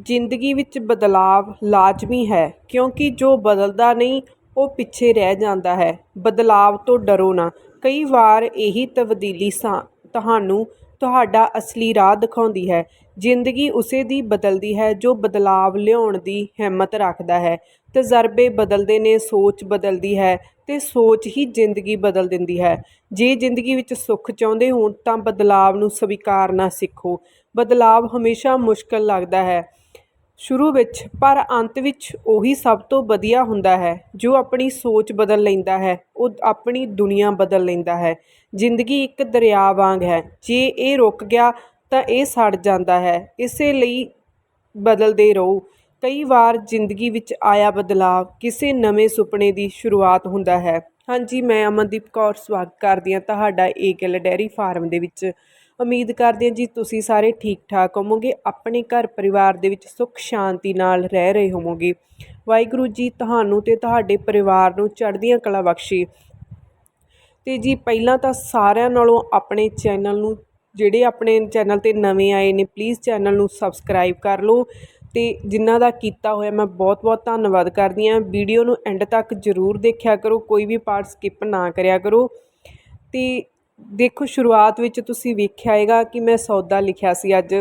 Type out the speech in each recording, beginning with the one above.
ਜ਼ਿੰਦਗੀ ਵਿੱਚ ਬਦਲਾਵ ਲਾਜ਼ਮੀ ਹੈ, ਕਿਉਂਕਿ ਜੋ ਬਦਲਦਾ ਨਹੀਂ, ਉਹ ਪਿੱਛੇ ਰਹਿ ਜਾਂਦਾ ਹੈ। ਬਦਲਾਵ ਤੋਂ ਡਰੋ ਨਾ। ਕਈ ਵਾਰ ਇਹੀ ਤਬਦੀਲੀ ਸਾ, ਤੁਹਾਨੂੰ ਤੁਹਾਡਾ ਅਸਲੀ ਰਾਹ ਦਿਖਾਉਂਦੀ ਹੈ। ਜ਼ਿੰਦਗੀ ਉਸੇ ਦੀ ਬਦਲਦੀ ਹੈ ਜੋ ਬਦਲਾਵ ਲਿਆਉਣ ਦੀ ਹਿੰਮਤ ਰੱਖਦਾ ਹੈ। ਤਜਰਬੇ ਬਦਲਦੇ ਨੇ, ਸੋਚ ਬਦਲਦੀ ਹੈ ਅਤੇ ਸੋਚ ਹੀ ਜ਼ਿੰਦਗੀ ਬਦਲ ਦਿੰਦੀ ਹੈ। ਜੇ ਜ਼ਿੰਦਗੀ ਵਿੱਚ ਸੁੱਖ ਚਾਹੁੰਦੇ ਹੋ ਤਾਂ ਬਦਲਾਵ ਨੂੰ ਸਵੀਕਾਰਨਾ ਸਿੱਖੋ। ਬਦਲਾਵ ਹਮੇਸ਼ਾ ਮੁਸ਼ਕਲ ਲੱਗਦਾ ਹੈ। ਸ਼ੁਰੂ ਵਿੱਚ, ਪਰ ਅੰਤ ਵਿੱਚ ਉਹੀ ਸਭ ਤੋਂ ਵਧੀਆ ਹੁੰਦਾ ਹੈ, ਜੋ ਆਪਣੀ ਸੋਚ ਬਦਲ ਲੈਂਦਾ ਹੈ, ਉਹ ਆਪਣੀ ਦੁਨੀਆ ਬਦਲ ਲੈਂਦਾ ਹੈ। ਜ਼ਿੰਦਗੀ ਇੱਕ ਦਰਿਆ ਵਾਂਗ ਹੈ, ਜੇ ਇਹ ਰੁਕ ਗਿਆ ਤਾਂ ਇਹ ਸੜ ਜਾਂਦਾ ਹੈ, ਇਸੇ ਲਈ ਬਦਲਦੇ ਰਹੋ। ਕਈ ਵਾਰ ਜ਼ਿੰਦਗੀ ਵਿੱਚ ਆਇਆ ਬਦਲਾਅ ਕਿਸੇ ਨਵੇਂ ਸੁਪਨੇ ਦੀ ਸ਼ੁਰੂਆਤ ਹੁੰਦਾ ਹੈ। ਹਾਂਜੀ, ਮੈਂ ਅਮਨਦੀਪ ਕੌਰ, ਸਵਾਗਤ ਕਰਦੀ ਹਾਂ ਤੁਹਾਡਾ ਏਕਲ ਡੈਰੀ ਫਾਰਮ ਦੇ ਵਿੱਚ। ਉਮੀਦ ਕਰਦੇ ਹਾਂ ਜੀ ਤੁਸੀਂ ਸਾਰੇ ਠੀਕ ਠਾਕ ਹੋਵੋਗੇ, ਆਪਣੇ ਘਰ ਪਰਿਵਾਰ ਦੇ ਵਿੱਚ ਸੁੱਖ ਸ਼ਾਂਤੀ ਨਾਲ ਰਹਿ ਰਹੇ ਹੋਵੋਗੇ। ਵਾਹਿਗੁਰੂ ਜੀ ਤੁਹਾਨੂੰ ਤੇ ਤੁਹਾਡੇ ਪਰਿਵਾਰ ਨੂੰ ਚੜ੍ਹਦੀਆਂ ਕਲਾ ਬਖਸ਼ੇ। ਤੇ ਜੀ ਪਹਿਲਾਂ ਤਾਂ ਸਾਰਿਆਂ ਨਾਲੋਂ ਆਪਣੇ ਚੈਨਲ ਨੂੰ, ਜਿਹੜੇ ਆਪਣੇ ਚੈਨਲ ਤੇ ਨਵੇਂ ਆਏ ਨੇ ਪਲੀਜ਼ ਚੈਨਲ ਨੂੰ ਸਬਸਕ੍ਰਾਈਬ ਕਰ ਲਓ। ਤੇ ਜਿਨ੍ਹਾਂ ਦਾ ਕੀਤਾ ਹੋਇਆ ਮੈਂ ਬਹੁਤ ਬਹੁਤ ਧੰਨਵਾਦ ਕਰਦੀ ਹਾਂ। ਵੀਡੀਓ ਨੂੰ ਐਂਡ ਤੱਕ ਜ਼ਰੂਰ ਦੇਖਿਆ ਕਰੋ, ਕੋਈ ਵੀ ਪਾਰਟ ਸਕਿਪ ਨਾ ਕਰਿਆ ਕਰੋ। ਤੇ ਦੇਖੋ, ਸ਼ੁਰੂਆਤ ਵਿੱਚ ਤੁਸੀਂ ਵੇਖਿਆ ਹੈਗਾ ਕਿ ਮੈਂ ਸੌਦਾ ਲਿਖਿਆ ਸੀ ਅੱਜ।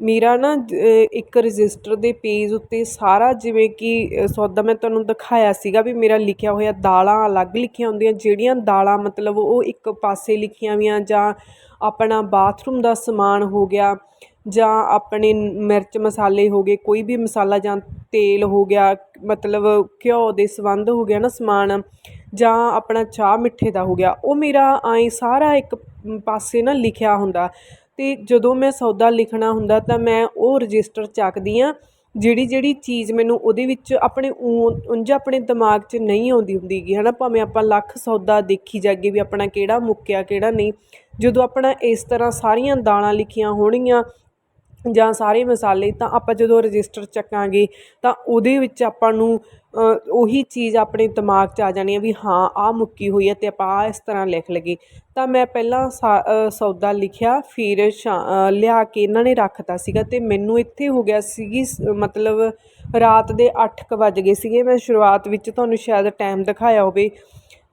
ਮੇਰਾ ਨਾ ਇੱਕ ਰਜਿਸਟਰ ਦੇ ਪੇਜ ਉੱਤੇ ਸਾਰਾ ਜਿਵੇਂ ਕਿ ਸੌਦਾ ਮੈਂ ਤੁਹਾਨੂੰ ਦਿਖਾਇਆ ਸੀਗਾ ਵੀ ਮੇਰਾ ਲਿਖਿਆ ਹੋਇਆ ਦਾਲਾਂ ਅਲੱਗ ਲਿਖੀਆਂ ਹੁੰਦੀਆਂ, ਜਿਹੜੀਆਂ ਦਾਲਾਂ ਮਤਲਬ ਉਹ ਇੱਕ ਪਾਸੇ ਲਿਖੀਆਂ ਵੀਆਂ ਜਾਂ ਆਪਣਾ ਬਾਥਰੂਮ ਦਾ ਸਮਾਨ ਹੋ ਗਿਆ ਜਾਂ ਆਪਣੇ ਮਿਰਚ ਮਸਾਲੇ ਹੋ ਗਏ, ਕੋਈ ਵੀ ਮਸਾਲਾ ਜਾਂ ਤੇਲ ਹੋ ਗਿਆ, ਮਤਲਬ ਘਿਓ ਦੇ ਸੰਬੰਧ ਹੋ ਗਿਆ ਨਾ ਸਮਾਨ ਜਾਂ ਆਪਣਾ ਚਾਹ ਮਿੱਠੇ ਦਾ ਹੋ ਗਿਆ, ਉਹ ਮੇਰਾ ਐਂ ਸਾਰਾ ਇੱਕ ਪਾਸੇ ਨਾ ਲਿਖਿਆ ਹੁੰਦਾ। ਅਤੇ ਜਦੋਂ ਮੈਂ ਸੌਦਾ ਲਿਖਣਾ ਹੁੰਦਾ ਤਾਂ ਮੈਂ ਉਹ ਰਜਿਸਟਰ ਚੱਕਦੀ ਹਾਂ ਜਿਹੜੀ ਜਿਹੜੀ ਚੀਜ਼ ਮੈਨੂੰ ਉਹਦੇ ਵਿੱਚ ਆਪਣੇ ਊਂ- ਉਂਝ ਆਪਣੇ ਦਿਮਾਗ 'ਚ ਨਹੀਂ ਆਉਂਦੀ ਹੁੰਦੀ ਗੀ ਨਾ ਭਾਵੇਂ ਆਪਾਂ ਲੱਖ ਸੌਦਾ ਦੇਖੀ ਜਾਗੇ ਵੀ ਆਪਣਾ ਕਿਹੜਾ ਮੁੱਕਿਆ, ਕਿਹੜਾ ਨਹੀਂ। ਜਦੋਂ ਆਪਣਾ ਇਸ ਤਰ੍ਹਾਂ ਸਾਰੀਆਂ ਦਾਲਾਂ ਲਿਖੀਆਂ ਹੋਣਗੀਆਂ ਜਾਂ ਸਾਰੇ ਮਸਾਲੇ, ਤਾਂ ਆਪਾਂ ਜਦੋਂ ਰਜਿਸਟਰ ਚੱਕਾਂਗੇ, ਤਾਂ ਉਹਦੇ ਵਿੱਚ ਆਪਾਂ ਨੂੰ ਉਹੀ ਚੀਜ਼ ਆਪਣੇ ਦਿਮਾਗ 'ਚ ਆ ਜਾਣੀ ਆ ਵੀ ਹਾਂ, ਆਹ ਮੁੱਕੀ ਹੋਈ ਹੈ ਅਤੇ ਆਪਾਂ ਆਹ ਇਸ ਤਰ੍ਹਾਂ ਲਿਖ ਲਈਏ। ਤਾਂ ਮੈਂ ਪਹਿਲਾਂ ਸਾ- ਸੌਦਾ ਲਿਖਿਆ, ਫਿਰ ਸ਼ਾ- ਲਿਆ ਕੇ ਇਹਨਾਂ ਨੇ ਰੱਖਤਾ ਸੀਗਾ ਅਤੇ ਮੈਨੂੰ ਇੱਥੇ ਹੋ ਗਿਆ ਸੀਗੀ ਸ- ਮਤਲਬ ਰਾਤ ਦੇ ਅੱਠ ਕੁ ਵੱਜ ਗਏ ਸੀਗੇ। ਮੈਂ ਸ਼ੁਰੂਆਤ ਵਿੱਚ ਤੁਹਾਨੂੰ ਸ਼ਾਇਦ ਟਾਈਮ ਦਿਖਾਇਆ ਹੋਵੇ,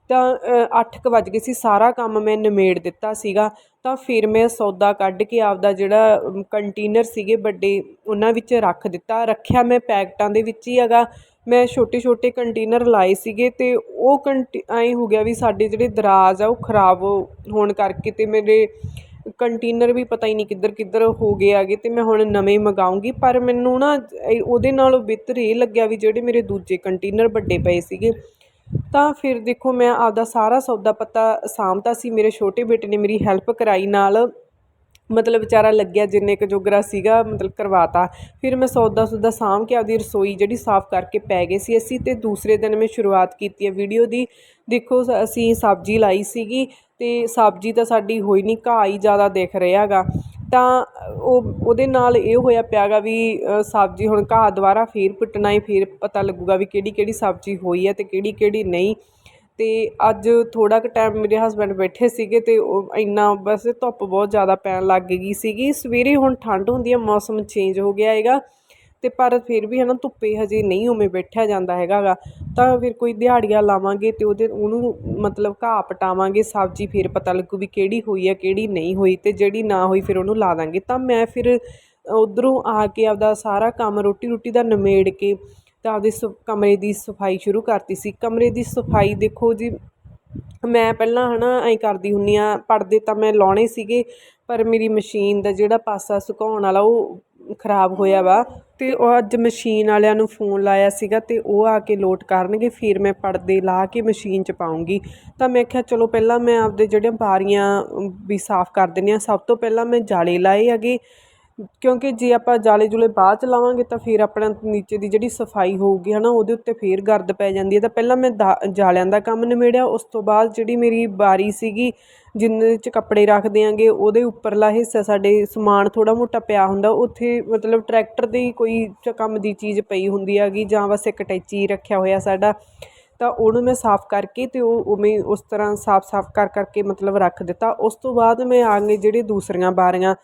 ਤਾਂ ਅੱਠ ਕੁ ਵੱਜ ਗਏ ਸੀ। ਸਾਰਾ ਕੰਮ ਮੈਂ ਨਿਮੇੜ ਦਿੱਤਾ ਸੀਗਾ। ਤਾਂ ਫਿਰ ਮੈਂ ਸੌਦਾ ਕੱਢ ਕੇ ਆਪਦਾ ਜਿਹੜਾ ਕੰਟੇਨਰ ਸੀਗੇ ਵੱਡੇ, ਉਹਨਾਂ ਵਿੱਚ ਰੱਖ ਦਿੱਤਾ। ਰੱਖਿਆ ਮੈਂ ਪੈਕਟਾਂ ਦੇ ਵਿੱਚ ਹੀ ਹੈਗਾ। ਮੈਂ ਛੋਟੇ ਛੋਟੇ ਕੰਟੇਨਰ ਲਾਏ ਸੀਗੇ ਅਤੇ ਉਹ ਕੰਟੇ ਐਂ ਹੋ ਗਿਆ ਵੀ ਸਾਡੇ ਜਿਹੜੇ ਦਰਾਜ਼ ਆ, ਉਹ ਖਰਾਬ ਹੋਣ ਕਰਕੇ ਅਤੇ ਮੇਰੇ ਕੰਟੇਨਰ ਵੀ ਪਤਾ ਹੀ ਨਹੀਂ ਕਿੱਧਰ ਕਿੱਧਰ ਹੋ ਗਏ ਹੈਗੇ ਅਤੇ ਮੈਂ ਹੁਣ ਨਵੇਂ ਮੰਗਾਉਂਗੀ। ਪਰ ਮੈਨੂੰ ਨਾ ਉਹਦੇ ਨਾਲੋਂ ਬਿਹਤਰ ਇਹ ਲੱਗਿਆ ਵੀ ਜਿਹੜੇ ਮੇਰੇ ਦੂਜੇ ਕੰਟੇਨਰ ਵੱਡੇ ਪਏ ਸੀਗੇ। ਤਾਂ ਫਿਰ ਦੇਖੋ ਮੈਂ ਆਪਦਾ ਸਾਰਾ ਸੌਦਾ ਪੱਤਾ ਸਾਂਭਤਾ ਸੀ, ਮੇਰੇ ਛੋਟੇ ਬੇਟੇ ਨੇ ਮੇਰੀ ਹੈਲਪ ਕਰਾਈ ਨਾਲ। ਮਤਲਬ ਵਿਚਾਰਾ ਲੱਗਿਆ ਜਿੰਨੇ ਕੁ ਜੋਗਰਾ ਸੀਗਾ, ਮਤਲਬ ਕਰਵਾਤਾ। ਫਿਰ ਮੈਂ ਸੌਦਾ ਸੁਦਾ ਸਾਂਭ ਕੇ ਆਪਦੀ ਰਸੋਈ ਜਿਹੜੀ ਸਾਫ਼ ਕਰਕੇ ਪੈ ਗਏ ਸੀ ਅਸੀਂ ਤੇ ਦੂਸਰੇ ਦਿਨ ਮੈਂ ਸ਼ੁਰੂਆਤ ਕੀਤੀ ਹੈ ਵੀਡੀਓ ਦੀ। ਦੇਖੋ ਸ- ਅਸੀਂ ਸਬਜ਼ੀ ਲਾਈ ਸੀਗੀ ਤੇ ਸਬਜ਼ੀ ਤਾਂ ਸਾਡੀ ਹੋਈ ਨਹੀਂ ਘਾਹ ਹੀ ਜ਼ਿਆਦਾ ਦਿਖ ਰਿਹਾ ਗਾ ਤਾਂ ਉਹ, ਉਹਦੇ ਨਾਲ ਇਹ ਹੋਇਆ ਪਿਆ ਗਾ ਵੀ ਸਬਜ਼ੀ ਹੁਣ ਘਾਹ ਦੁਬਾਰਾ ਫਿਰ ਪੁੱਟਣਾ ਏ ਫਿਰ ਪਤਾ ਲੱਗੂਗਾ ਵੀ ਕਿਹੜੀ ਕਿਹੜੀ ਸਬਜ਼ੀ ਹੋਈ ਹੈ ਅਤੇ ਕਿਹੜੀ ਕਿਹੜੀ ਨਹੀਂ। ਅਤੇ ਅੱਜ ਥੋੜ੍ਹਾ ਕੁ ਟਾਈਮ ਮੇਰੇ ਹਸਬੈਂਡ ਬੈਠੇ ਸੀਗੇ ਅਤੇ ਉਹ ਇੰਨਾ ਬਸ ਧੁੱਪ ਬਹੁਤ ਜ਼ਿਆਦਾ ਪੈਣ ਲੱਗ ਗਈ ਸੀਗੀ। ਸਵੇਰੇ ਹੁਣ ਠੰਡ ਹੁੰਦੀ ਹੈ ਮੌਸਮ ਚੇਂਜ ਹੋ ਗਿਆ ਹੈਗਾ। ਅਤੇ ਪਰ ਫਿਰ ਵੀ ਹੈ ਨਾ ਧੁੱਪੇ ਹਜੇ ਨਹੀਂ ਉਵੇਂ ਬੈਠਿਆ ਜਾਂਦਾ ਹੈਗਾ ਗਾ ਤਾਂ ਫਿਰ ਕੋਈ ਦਿਹਾੜੀਆ ਲਾਵਾਂਗੇ ਤੇ ਉਹਦੇ ਉਹਨੂੰ ਮਤਲਬ ਘਾਹ ਪਟਾਵਾਂਗੇ, ਸਬਜ਼ੀ ਫਿਰ ਪਤਾ ਲੱਗੂ ਵੀ ਕਿਹੜੀ ਹੋਈ ਹੈ ਕਿਹੜੀ ਨਹੀਂ ਹੋਈ ਅਤੇ ਜਿਹੜੀ ਨਾ ਹੋਈ ਫਿਰ ਉਹਨੂੰ ਲਾ ਦਾਂਗੇ। ਤਾਂ ਮੈਂ ਫਿਰ ਉੱਧਰੋਂ ਆ ਕੇ ਆਪਦਾ ਸਾਰਾ ਕੰਮ ਰੋਟੀ ਰੋਟੀ ਦਾ ਨਿਮੇੜ ਕੇ ਤਾਂ ਆਪਦੇ ਸ ਕਮਰੇ ਦੀ ਸਫ਼ਾਈ ਸ਼ੁਰੂ ਕਰਤੀ ਸੀ। ਕਮਰੇ ਦੀ ਸਫ਼ਾਈ ਦੇਖੋ ਜੀ, ਮੈਂ ਪਹਿਲਾਂ ਹੈ ਨਾ ਐਂ ਕਰਦੀ ਹੁੰਦੀ ਹਾਂ ਪਰਦੇ ਤਾਂ ਮੈਂ ਲਾਉਣੇ ਸੀਗੇ, ਪਰ ਮੇਰੀ ਮਸ਼ੀਨ ਦਾ ਜਿਹੜਾ ਪਾਸਾ ਸੁਕਾਉਣ ਵਾਲਾ ਉਹ ਖਰਾਬ ਹੋਇਆ ਵਾ। ਤੇ ਉਹ ਅੱਜ ਮਸ਼ੀਨ ਵਾਲਿਆਂ ਨੂੰ ਫੋਨ ਲਾਇਆ ਸੀਗਾ ਤੇ ਉਹ ਆ ਕੇ ਲੋਟ ਕਰਨਗੇ, ਫਿਰ ਮੈਂ ਪਰਦੇ ਲਾ ਕੇ ਮਸ਼ੀਨ 'ਚ ਪਾਉਂਗੀ। ਤਾਂ ਮੈਂ ਕਿਹਾ, ਚਲੋ ਪਹਿਲਾਂ ਮੈਂ ਆਪਦੇ ਜਿਹੜੀਆਂ ਬਾਰੀਆਂ ਵੀ ਸਾਫ਼ ਕਰ ਦਿੰਦੀ ਹਾਂ, ਸਭ ਤੋਂ ਪਹਿਲਾਂ ਮੈਂ ਜਾਲੇ ਲਾਏ ਹੈਗੇ। ਕਿਉਂਕਿ ਜੇ ਆਪਾਂ ਜਾਲੇ ਜੁਲੇ ਬਾਅਦ ਚ ਲਾਵਾਂਗੇ ਤਾਂ ਫਿਰ ਆਪਣਾ ਨੀਚੇ ਦੀ ਜਿਹੜੀ ਸਫ਼ਾਈ ਹੋਊਗੀ ਹੈ ਨਾ ਉਹਦੇ ਉੱਤੇ ਫਿਰ ਗਰਦ ਪੈ ਜਾਂਦੀ ਹੈ। ਤਾਂ ਪਹਿਲਾਂ ਮੈਂ ਦਾ- ਜਾਲਿਆਂ ਦਾ ਕੰਮ ਨਿਬੇੜਿਆ, ਉਸ ਤੋਂ ਬਾਅਦ ਜਿਹੜੀ ਮੇਰੀ ਬਾਰੀ ਸੀਗੀ, ਜਿੰਨੇ ਚ ਕੱਪੜੇ ਰੱਖਦੇ ਦਿਆਂਗੇ ਉਹਦੇ ਉੱਪਰਲਾ ਹਿੱਸਾ ਸਾਡੇ ਸਮਾਨ ਥੋੜ੍ਹਾ ਮੋਟਾ ਪਿਆ ਹੁੰਦਾ, ਉੱਥੇ ਮਤਲਬ ਟਰੈਕਟਰ ਦੇ ਹੀ ਕੋਈ ਕੰਮ ਦੀ ਚੀਜ਼ ਪਈ ਹੁੰਦੀ ਹੈਗੀ, ਜਾਂ ਬਸ ਇੱਕ ਟੈਚੀ ਰੱਖਿਆ ਹੋਇਆ ਸਾਡਾ। ਤਾਂ ਉਹਨੂੰ ਮੈਂ ਸਾਫ਼ ਕਰਕੇ ਅਤੇ ਉਹ ਉਵੇਂ ਉਸ ਤਰ੍ਹਾਂ ਸਾਫ਼-ਸਾਫ਼ ਕਰ ਕਰਕੇ ਮਤਲਬ ਰੱਖ ਦਿੱਤਾ। ਉਸ ਤੋਂ ਬਾਅਦ ਮੈਂ ਆ ਗਏ ਜਿਹੜੇ ਦੂਸਰੀਆਂ ਬਾਰੀਆਂ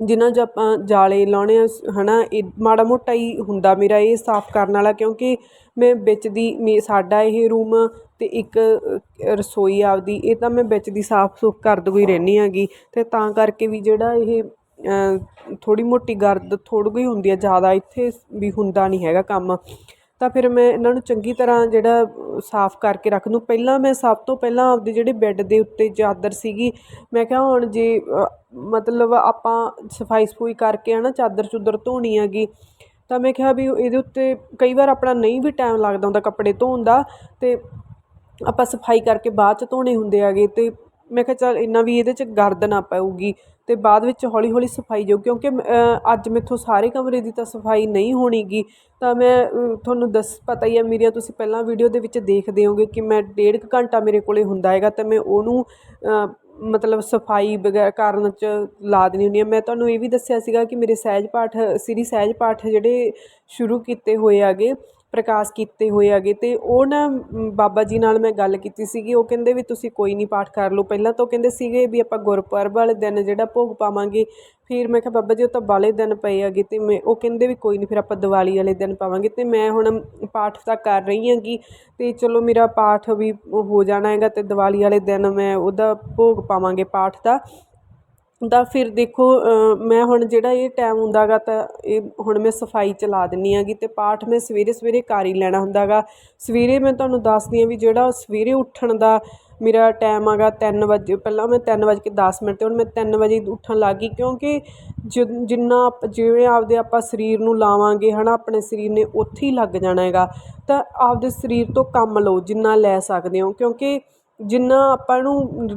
ਜਿਨ੍ਹਾਂ 'ਚ ਆਪਾਂ ਜਾਲੇ ਲਾਉਣੇ ਆ ਹੈ ਨਾ ਇਹ ਮਾੜਾ ਮੋਟਾ ਹੀ ਹੁੰਦਾ ਮੇਰਾ ਇਹ ਸਾਫ਼ ਕਰਨ ਵਾਲਾ ਕਿਉਂਕਿ ਮੈਂ ਵਿੱਚ ਦੀ ਮੇ ਸਾਡਾ ਇਹ ਰੂਮ ਅਤੇ ਇੱਕ ਰਸੋਈ ਆਪਦੀ ਇਹ ਤਾਂ ਮੈਂ ਵਿੱਚ ਦੀ ਸਾਫ਼ ਸੁਫ ਕਰਦੀ ਹੋਈ ਰਹਿੰਦੀ ਹੈਗੀ। ਅਤੇ ਤਾਂ ਕਰਕੇ ਵੀ ਜਿਹੜਾ ਇਹ ਥੋੜ੍ਹੀ ਮੋਟੀ ਗਰਦ ਥੋੜ੍ਹੀ ਜਿਹੀ ਹੁੰਦੀ ਹੈ ਜ਼ਿਆਦਾ ਇੱਥੇ ਵੀ ਹੁੰਦਾ ਨਹੀਂ ਹੈਗਾ ਕੰਮ। ਤਾਂ ਫਿਰ ਮੈਂ ਇਹਨਾਂ ਨੂੰ ਚੰਗੀ ਤਰ੍ਹਾਂ ਜਿਹੜਾ ਸਾਫ਼ ਕਰਕੇ ਰੱਖ ਦੂੰ। ਪਹਿਲਾਂ ਮੈਂ ਸਭ ਤੋਂ ਪਹਿਲਾਂ ਆਪਦੇ ਜਿਹੜੇ ਬੈੱਡ ਦੇ ਉੱਤੇ ਚਾਦਰ ਸੀਗੀ, ਮੈਂ ਕਿਹਾ ਹੁਣ ਜੇ ਮਤਲਬ ਆਪਾਂ ਸਫ਼ਾਈ ਸਫੂਈ ਕਰਕੇ ਹੈ ਨਾ ਚਾਦਰ ਚੁੱਦਰ ਧੋਣੀ ਹੈਗੀ, ਤਾਂ ਮੈਂ ਕਿਹਾ ਵੀ ਇਹਦੇ ਉੱਤੇ ਕਈ ਵਾਰ ਆਪਣਾ ਨਹੀਂ ਵੀ ਟਾਈਮ ਲੱਗਦਾ ਹੁੰਦਾ ਕੱਪੜੇ ਧੋਣ ਦਾ ਅਤੇ ਆਪਾਂ ਸਫ਼ਾਈ ਕਰਕੇ ਬਾਅਦ 'ਚ ਧੋਣੇ ਹੁੰਦੇ ਹੈਗੇ ਅਤੇ ਮੈਂ ਕਿਹਾ ਚੱਲ ਇੰਨਾ ਵੀ ਇਹਦੇ 'ਚ ਗਰਦ ਨਾ ਪਊਗੀ ਅਤੇ ਬਾਅਦ ਵਿੱਚ ਹੌਲੀ ਹੌਲੀ ਸਫ਼ਾਈ ਜੋ ਕਿਉਂਕਿ ਅੱਜ ਮੈਥੋਂ ਸਾਰੇ ਕਮਰੇ ਦੀ ਤਾਂ ਸਫ਼ਾਈ ਨਹੀਂ ਹੋਣੀਗੀ। ਤਾਂ ਮੈਂ ਤੁਹਾਨੂੰ ਦੱਸ, ਪਤਾ ਹੀ ਹੈ ਮੇਰੀਆਂ ਤੁਸੀਂ ਪਹਿਲਾਂ ਵੀਡੀਓ ਦੇ ਵਿੱਚ ਦੇਖਦੇ ਹੋਗੇ ਕਿ ਮੈਂ ਡੇਢ ਕੁ ਘੰਟਾ ਮੇਰੇ ਕੋਲ ਹੁੰਦਾ ਹੈਗਾ ਤਾਂ ਮੈਂ ਉਹਨੂੰ ਮਤਲਬ ਸਫ਼ਾਈ ਵਗੈਰਾ ਕਰਨ 'ਚ ਲਾ ਦਿੰਦੀ ਹੁੰਦੀ ਹਾਂ। ਮੈਂ ਤੁਹਾਨੂੰ ਇਹ ਵੀ ਦੱਸਿਆ ਸੀਗਾ ਕਿ ਮੇਰੇ ਸਹਿਜ ਪਾਠ, ਸ੍ਰੀ ਸਹਿਜ ਪਾਠ ਜਿਹੜੇ ਸ਼ੁਰੂ ਕੀਤੇ ਹੋਏ ਹੈਗੇ ਪ੍ਰਕਾਸ਼ ਕੀਤੇ ਹੋਏ ਹੈਗੇ ਅਤੇ ਉਹ ਨਾ ਬਾਬਾ ਜੀ ਨਾਲ ਮੈਂ ਗੱਲ ਕੀਤੀ ਸੀਗੀ, ਉਹ ਕਹਿੰਦੇ ਵੀ ਤੁਸੀਂ ਕੋਈ ਨਹੀਂ ਪਾਠ ਕਰ ਲਓ। ਪਹਿਲਾਂ ਤਾਂ ਉਹ ਕਹਿੰਦੇ ਸੀਗੇ ਵੀ ਆਪਾਂ ਗੁਰਪੁਰਬ ਵਾਲੇ ਦਿਨ ਜਿਹੜਾ ਭੋਗ ਪਾਵਾਂਗੇ, ਫਿਰ ਮੈਂ ਕਿਹਾ ਬਾਬਾ ਜੀ ਉਹ ਤਾਂ ਬਾਲੇ ਦਿਨ ਪਏ ਹੈਗੇ ਅਤੇ ਮੈਂ, ਉਹ ਕਹਿੰਦੇ ਵੀ ਕੋਈ ਨਹੀਂ, ਫਿਰ ਆਪਾਂ ਦੀਵਾਲੀ ਵਾਲੇ ਦਿਨ ਪਾਵਾਂਗੇ ਅਤੇ ਮੈਂ ਹੁਣ ਪਾਠ ਤਾਂ ਕਰ ਰਹੀ ਹੈਗੀ ਅਤੇ ਚਲੋ ਮੇਰਾ ਪਾਠ ਵੀ ਹੋ ਜਾਣਾ ਹੈਗਾ ਅਤੇ ਦੀਵਾਲੀ ਵਾਲੇ ਦਿਨ ਮੈਂ ਉਹਦਾ ਭੋਗ ਪਾਵਾਂਗੇ ਪਾਠ ਦਾ। ਤਾਂ ਫਿਰ ਦੇਖੋ ਮੈਂ ਹੁਣ ਜਿਹੜਾ ਇਹ ਟਾਈਮ ਹੁੰਦਾ ਗਾ ਤਾਂ ਇਹ ਹੁਣ ਮੈਂ ਸਫ਼ਾਈ ਚ ਲਾ ਦਿੰਦੀ ਹੈਗੀ ਅਤੇ ਪਾਠ ਮੈਂ ਸਵੇਰੇ ਸਵੇਰੇ ਕਰ ਹੀ ਲੈਣਾ ਹੁੰਦਾ ਗਾ। ਸਵੇਰੇ ਮੈਂ ਤੁਹਾਨੂੰ ਦੱਸਦੀ ਹਾਂ ਵੀ ਜਿਹੜਾ ਸਵੇਰੇ ਉੱਠਣ ਦਾ ਮੇਰਾ ਟਾਈਮ ਹੈਗਾ ਤਿੰਨ ਵਜੇ, ਪਹਿਲਾਂ ਮੈਂ ਤਿੰਨ ਵੱਜ ਕੇ ਦਸ ਮਿੰਟ 'ਤੇ ਹੁਣ ਮੈਂ ਤਿੰਨ ਵਜੇ ਉੱਠਣ ਲੱਗ ਗਈ ਕਿਉਂਕਿ ਜਿ, ਜਿੰਨਾ ਆਪ- ਜਿਵੇਂ ਆਪਦੇ ਆਪਾਂ ਸਰੀਰ ਨੂੰ ਲਾਵਾਂਗੇ ਹੈ ਨਾ ਆਪਣੇ ਸਰੀਰ ਨੇ ਉੱਥੇ ਹੀ ਲੱਗ ਜਾਣਾ ਹੈਗਾ। ਤਾਂ ਆਪਦੇ ਸਰੀਰ ਤੋਂ ਕੰਮ ਲਓ, ਜਿੰਨਾ ਲੈ ਸਕਦੇ ਹੋ ਕਿਉਂਕਿ ਜਿੰਨਾ ਆਪਾਂ ਨੂੰ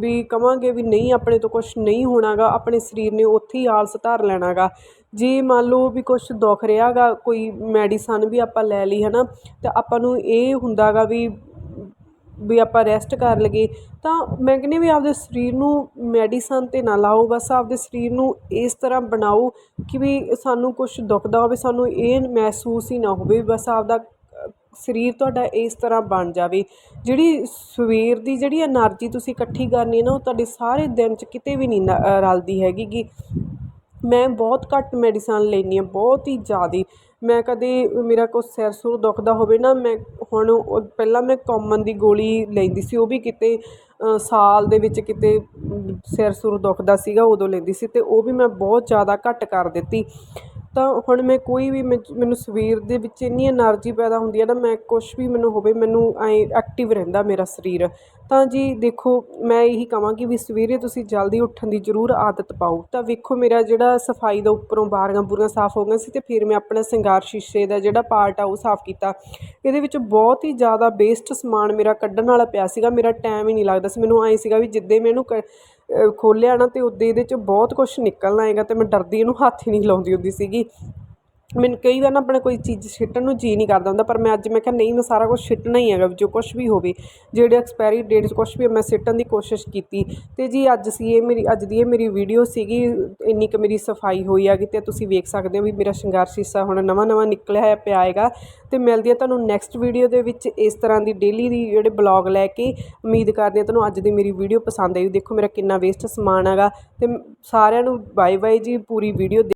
ਵੀ ਕਵਾਂਗੇ ਵੀ ਨਹੀਂ, ਆਪਣੇ ਤੋਂ ਕੁਛ ਨਹੀਂ ਹੋਣਾ ਗਾ ਆਪਣੇ ਸਰੀਰ ਨੇ ਉੱਥੇ ਹੀ ਆਲਸ ਧਾਰ ਲੈਣਾਗਾ। ਜੇ ਮੰਨ ਲਓ ਵੀ ਕੁਛ ਦੁੱਖ ਰਿਹਾ ਗਾ ਕੋਈ ਮੈਡੀਸਨ ਵੀ ਆਪਾਂ ਲੈ ਲਈ ਹੈ ਨਾ ਤਾਂ ਆਪਾਂ ਨੂੰ ਇਹ ਹੁੰਦਾਗਾ ਵੀ ਵੀ ਆਪਾਂ ਰੈਸਟ ਕਰ ਲਈਏ, ਤਾਂ ਮੈਂ ਕਹਿੰਦੀ ਵੀ ਆਪਦੇ ਸਰੀਰ ਨੂੰ ਮੈਡੀਸਨ 'ਤੇ ਨਾ ਲਾਓ, ਬਸ ਆਪਦੇ ਸਰੀਰ ਨੂੰ ਇਸ ਤਰ੍ਹਾਂ ਬਣਾਓ ਕਿ ਵੀ ਸਾਨੂੰ ਕੁਛ ਦੁਖਦਾ ਹੋਵੇ, ਸਾਨੂੰ ਇਹ ਮਹਿਸੂਸ ਹੀ ਨਾ ਹੋਵੇ, ਬਸ ਆਪਦਾ ਸਰੀਰ ਤੁਹਾਡਾ ਇਸ ਤਰ੍ਹਾਂ ਬਣ ਜਾਵੇ। ਜਿਹੜੀ ਸਵੇਰ ਦੀ ਜਿਹੜੀ ਐਨਰਜੀ ਤੁਸੀਂ ਇਕੱਠੀ ਕਰਨੀ ਨਾ, ਉਹ ਤੁਹਾਡੇ ਸਾਰੇ ਦਿਨ 'ਚ ਕਿਤੇ ਵੀ ਨਹੀਂ ਰਲਦੀ ਹੈਗੀ ਗੀ ਮੈਂ ਬਹੁਤ ਘੱਟ ਮੈਡੀਸਨ ਲੈਂਦੀ ਹਾਂ, ਬਹੁਤ ਹੀ ਜ਼ਿਆਦਾ। ਮੈਂ ਕਦੇ ਮੇਰਾ ਕੁਛ ਸਿਰ ਸੁਰ ਦੁਖਦਾ ਹੋਵੇ ਨਾ, ਮੈਂ ਹੁਣ ਪਹਿਲਾਂ ਮੈਂ ਕੋਮਨ ਦੀ ਗੋਲੀ ਲੈਂਦੀ ਸੀ, ਉਹ ਵੀ ਕਿਤੇ ਸਾਲ ਦੇ ਵਿੱਚ ਕਿਤੇ ਸਿਰ ਸੁਰ ਦੁਖਦਾ ਸੀਗਾ, ਉਦੋਂ ਲੈਂਦੀ ਸੀ ਅਤੇ ਉਹ ਵੀ ਮੈਂ ਬਹੁਤ ਜ਼ਿਆਦਾ ਘੱਟ ਕਰ ਦਿੱਤੀ। ਤਾਂ ਹੁਣ ਮੈਂ ਕੋਈ ਵੀ ਮੈਚ ਮੈਨੂੰ ਸਵੇਰ ਦੇ ਵਿੱਚ ਇੰਨੀ ਐਨਰਜੀ ਪੈਦਾ ਹੁੰਦੀ ਹੈ ਨਾ, ਮੈਂ ਕੁਛ ਵੀ ਮੈਨੂੰ ਹੋਵੇ, ਮੈਨੂੰ ਐਂ ਐਕਟਿਵ ਰਹਿੰਦਾ ਮੇਰਾ ਸਰੀਰ। ਤਾਂ ਜੀ ਦੇਖੋ, ਮੈਂ ਇਹੀ ਕਹਾਂਗੀ ਵੀ ਸਵੇਰੇ ਤੁਸੀਂ ਜਲਦੀ ਉੱਠਣ ਦੀ ਜ਼ਰੂਰ ਆਦਤ ਪਾਓ। ਤਾਂ ਵੇਖੋ ਮੇਰਾ ਜਿਹੜਾ ਸਫ਼ਾਈ ਦਾ ਉੱਪਰੋਂ ਬਾਰੀਆਂ ਬੁਰੀਆਂ ਸਾਫ਼ ਹੋ ਗਈਆਂ ਸੀ ਅਤੇ ਫਿਰ ਮੈਂ ਆਪਣਾ ਸ਼ਿੰਗਾਰ ਸ਼ੀਸ਼ੇ ਦਾ ਜਿਹੜਾ ਪਾਰਟ ਆ ਉਹ ਸਾਫ਼ ਕੀਤਾ। ਇਹਦੇ ਵਿੱਚ ਬਹੁਤ ਹੀ ਜ਼ਿਆਦਾ ਵੇਸਟ ਸਮਾਨ ਮੇਰਾ ਕੱਢਣ ਵਾਲਾ ਪਿਆ ਸੀਗਾ, ਮੇਰਾ ਟਾਈਮ ਹੀ ਨਹੀਂ ਲੱਗਦਾ ਸੀ। ਮੈਨੂੰ ਐਂ ਸੀਗਾ ਵੀ ਜਿੱਦੇ ਮੈਂ ਇਹਨੂੰ ਕ ਖੋਲ੍ਹਿਆ ਨਾ ਅਤੇ ਉੱਦਾਂ ਇਹਦੇ 'ਚ ਬਹੁਤ ਕੁਛ ਨਿਕਲਣਾ ਹੈਗਾ ਅਤੇ ਮੈਂ ਡਰਦੀ, ਇਹਨੂੰ ਹੱਥ ਹੀ ਨਹੀਂ ਲਾਉਂਦੀ ਹੁੰਦੀ ਸੀਗੀ। ਮੈਨੂੰ ਕਈ ਵਾਰ ਨਾ ਆਪਣਾ ਕੋਈ ਚੀਜ਼ ਸਿੱਟਣ ਨੂੰ ਜੀ ਨਹੀਂ ਕਰਦਾ ਹੁੰਦਾ, ਪਰ ਮੈਂ ਅੱਜ ਮੈਂ ਕਿਹਾ, ਨਹੀਂ, ਮੈਂ ਸਾਰਾ ਕੁਝ ਸਿੱਟਣਾ ਹੀ ਹੈਗਾ, ਜੋ ਕੁਝ ਵੀ ਹੋਵੇ, ਜਿਹੜੇ ਐਕਸਪਾਇਰੀ ਡੇਟ 'ਚ ਕੁਝ ਵੀ ਮੈਂ ਸਿੱਟਣ ਦੀ ਕੋਸ਼ਿਸ਼ ਕੀਤੀ। ਅਤੇ ਜੀ ਅੱਜ ਸੀ ਇਹ ਮੇਰੀ, ਅੱਜ ਦੀ ਇਹ ਮੇਰੀ ਵੀਡੀਓ ਸੀਗੀ, ਇੰਨੀ ਕੁ ਮੇਰੀ ਸਫ਼ਾਈ ਹੋਈ ਹੈਗੀ ਅਤੇ ਤੁਸੀਂ ਵੇਖ ਸਕਦੇ ਹੋ ਵੀ ਮੇਰਾ ਸ਼ਿੰਗਾਰ ਸ਼ੀਸ਼ਾ ਹੁਣ ਨਵਾਂ ਨਵਾਂ ਨਿਕਲਿਆ ਹੋਇਆ ਪਿਆ ਹੈਗਾ। ਅਤੇ ਮਿਲਦੀ ਹੈ ਤੁਹਾਨੂੰ ਨੈਕਸਟ ਵੀਡੀਓ ਦੇ ਵਿੱਚ ਇਸ ਤਰ੍ਹਾਂ ਦੀ ਡੇਲੀ ਦੀ ਜਿਹੜੇ ਬਲੌਗ ਲੈ ਕੇ ਉਮੀਦ ਕਰਦੇ ਹਾਂ ਤੁਹਾਨੂੰ ਅੱਜ ਦੀ ਮੇਰੀ ਵੀਡੀਓ ਪਸੰਦ ਆਈ। ਦੇਖੋ ਮੇਰਾ ਕਿੰਨਾ ਵੇਸਟ ਸਮਾਨ ਹੈਗਾ ਅਤੇ ਸਾਰਿਆਂ ਨੂੰ ਬਾਏ ਬਾਏ ਜੀ, ਪੂਰੀ ਵੀਡੀਓ